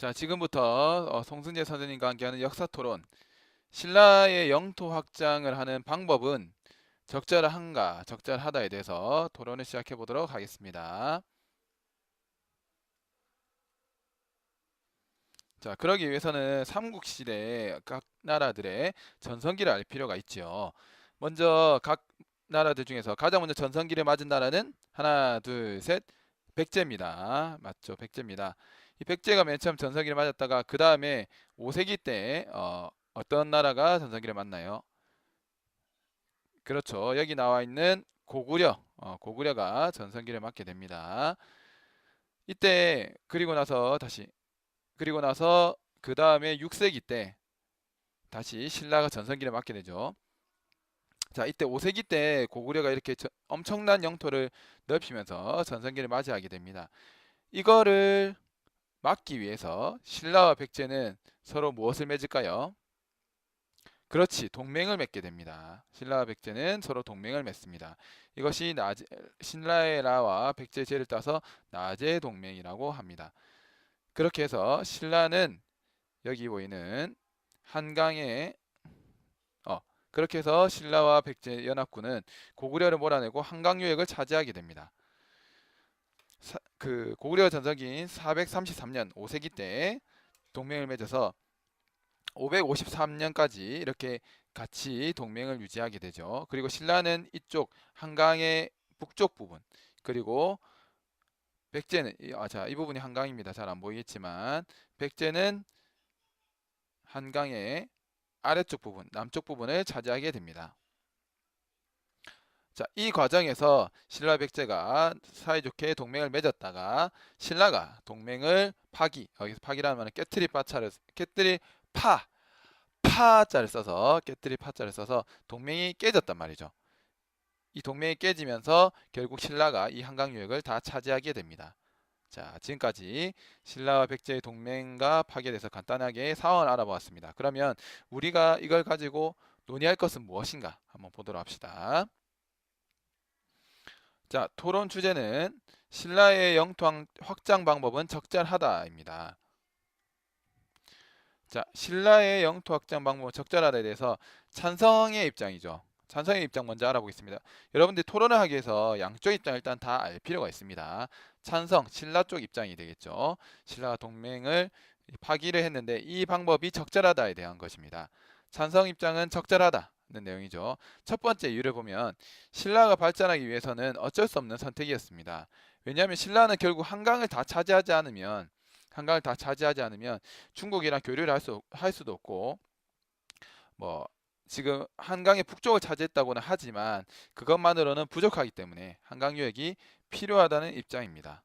자, 지금부터 어, 송승재 선생님과 함께하는 역사 토론. 신라의 영토 확장을 하는 방법은 적절한가, 적절하다에 대해서 토론을 시작해 보도록 하겠습니다. 자, 그러기 위해서는 삼국 시대 각 나라들의 전성기를 알 필요가 있죠. 먼저 각 나라들 중에서 가장 먼저 전성기를 맞은 나라는 하나, 둘, 셋, 백제입니다. 맞죠? 백제입니다. 이 백제가 맨 처음 전성기를 맞았다가 그 다음에 5세기 때 어, 어떤 나라가 전성기를 맞나요? 그렇죠. 여기 나와 있는 고구려, 어, 고구려가 전성기를 맞게 됩니다. 이때 그리고 나서 다시 그리고 나서 그 다음에 6세기 때 다시 신라가 전성기를 맞게 되죠. 자, 이때 5세기 때 고구려가 이렇게 저- 엄청난 영토를 넓히면서 전성기를 맞이하게 됩니다. 이거를 막기 위해서 신라와 백제는 서로 무엇을 맺을까요? 그렇지, 동맹을 맺게 됩니다. 신라와 백제는 서로 동맹을 맺습니다. 이것이 나제, 신라의 라와 백제의 제를 따서 나제 동맹이라고 합니다. 그렇게 해서 신라는 여기 보이는 한강에 어, 그렇게 해서 신라와 백제 연합군은 고구려를 몰아내고 한강 유역을 차지하게 됩니다. 사- 그 고구려 전성기인 433년 5세기 때 동맹을 맺어서 553년까지 이렇게 같이 동맹을 유지하게 되죠. 그리고 신라는 이쪽 한강의 북쪽 부분 그리고 백제는 이- 아, 자, 이 부분이 한강입니다. 잘 안 보이겠지만 백제는 한강의 아래쪽 부분, 남쪽 부분을 차지하게 됩니다. 자, 이 과정에서 신라 백제가 사이좋게 동맹을 맺었다가 신라가 동맹을 파기, 여기서 파기라는 말은 깨트리 파자를 깨트리 파 파자를 써서 깨트리 파자를 써서 동맹이 깨졌단 말이죠. 이 동맹이 깨지면서 결국 신라가 이 한강 유역을 다 차지하게 됩니다. 자, 지금까지 신라와 백제의 동맹과 파괴에 대해서 간단하게 상황을 알아보았습니다. 그러면 우리가 이걸 가지고 논의할 것은 무엇인가 한번 보도록 합시다. 자, 토론 주제는 신라의 영토 확- 확장 방법은 적절하다입니다. 자, 신라의 영토 확장 방법은 적절하다에 대해서 찬성의 입장이죠. 찬성의 입장 먼저 알아보겠습니다. 여러분들이 토론을 하기 위해서 양쪽 입장 일단 다 알 필요가 있습니다. 찬성, 신라 쪽 입장이 되겠죠. 신라가 동맹을 파기를 했는데 이 방법이 적절하다에 대한 것입니다. 찬성 입장은 적절하다 는 내용이죠. 첫 번째 이유를 보면 신라가 발전하기 위해서는 어쩔 수 없는 선택이었습니다. 왜냐하면 신라는 결국 한강을 다 차지하지 않으면 한강을 다 차지하지 않으면 중국이랑 교류를 할, 수, 할 수도 없고 뭐 지금 한강의 북쪽을 차지했다고는 하지만 그것만으로는 부족하기 때문에 한강 유역이 필요하다는 입장입니다.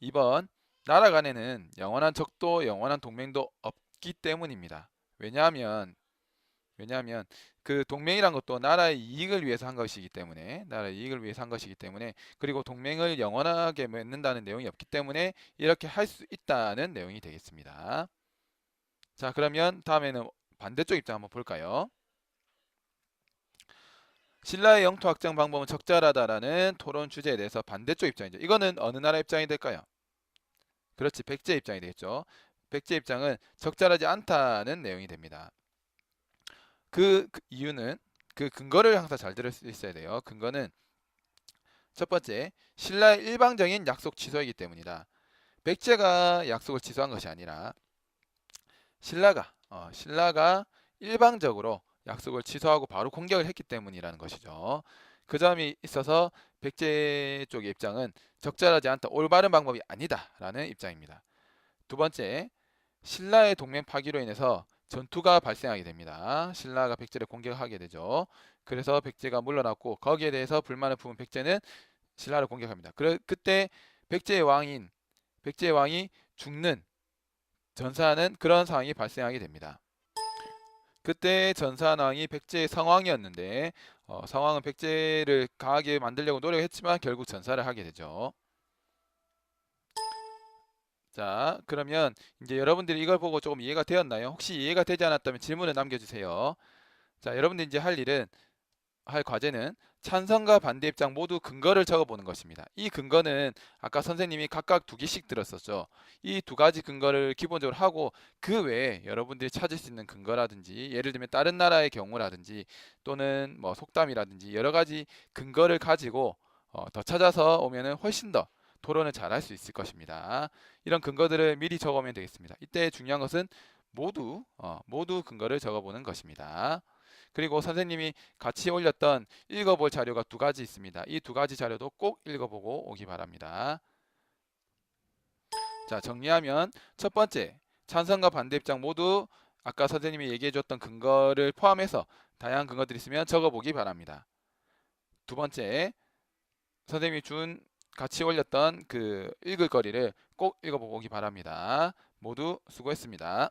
2번 나라 간에는 영원한 적도 영원한 동맹도 없기 때문입니다. 왜냐하면 왜냐하면 그 동맹이란 것도 나라의 이익을 위해서 한 것이기 때문에 나라의 이익을 위해서 한 것이기 때문에 그리고 동맹을 영원하게 맺는다는 내용이 없기 때문에 이렇게 할 수 있다는 내용이 되겠습니다. 자 그러면 다음에는 반대쪽 입장 한번 볼까요? 신라의 영토 확장 방법은 적절하다라는 토론 주제에 대해서 반대쪽 입장이죠. 이거는 어느 나라 입장이 될까요? 그렇지 백제 입장이 되겠죠. 백제 입장은 적절하지 않다는 내용이 됩니다. 그, 그 이유는 그 근거를 항상 잘 들을 수 있어야 돼요. 근거는 첫 번째 신라의 일방적인 약속 취소이기 때문이다. 백제가 약속을 취소한 것이 아니라 신라가 어, 신라가 일방적으로 약속을 취소하고 바로 공격을 했기 때문이라는 것이죠. 그 점이 있어서 백제 쪽의 입장은 적절하지 않다, 올바른 방법이 아니다라는 입장입니다. 두 번째, 신라의 동맹 파기로 인해서 전투가 발생하게 됩니다. 신라가 백제를 공격하게 되죠. 그래서 백제가 물러났고 거기에 대해서 불만을 품은 백제는 신라를 공격합니다. 그 그때 백제의 왕인 백제의 왕이 죽는 전사하는 그런 상황이 발생하게 됩니다. 그때 전사한 왕이 백제의 성왕이었는데 어, 성왕은 백제를 강하게 만들려고 노력했지만 결국 전사를 하게 되죠. 자, 그러면 이제 여러분들이 이걸 보고 조금 이해가 되었나요? 혹시 이해가 되지 않았다면 질문을 남겨주세요. 자, 여러분들이 이제 할 일은 할 과제는 찬성과 반대 입장 모두 근거를 적어보는 것입니다. 이 근거는 아까 선생님이 각각 두 개씩 들었었죠. 이 두 가지 근거를 기본적으로 하고 그 외에 여러분들이 찾을 수 있는 근거라든지 예를 들면 다른 나라의 경우라든지 또는 뭐 속담이라든지 여러 가지 근거를 가지고 어, 더 찾아서 오면은 훨씬 더 토론을 잘 할 수 있을 것입니다. 이런 근거들을 미리 적으면 되겠습니다. 이때 중요한 것은 모두 어, 모두 근거를 적어보는 것입니다. 그리고 선생님이 같이 올렸던 읽어볼 자료가 두 가지 있습니다. 이 두 가지 자료도 꼭 읽어보고 오기 바랍니다. 자 정리하면 첫 번째 찬성과 반대 입장 모두 아까 선생님이 얘기해 줬던 근거를 포함해서 다양한 근거들이 있으면 적어보기 바랍니다. 두 번째 선생님이 준 같이 올렸던 그 읽을 거리를 꼭 읽어보기 바랍니다. 모두 수고했습니다.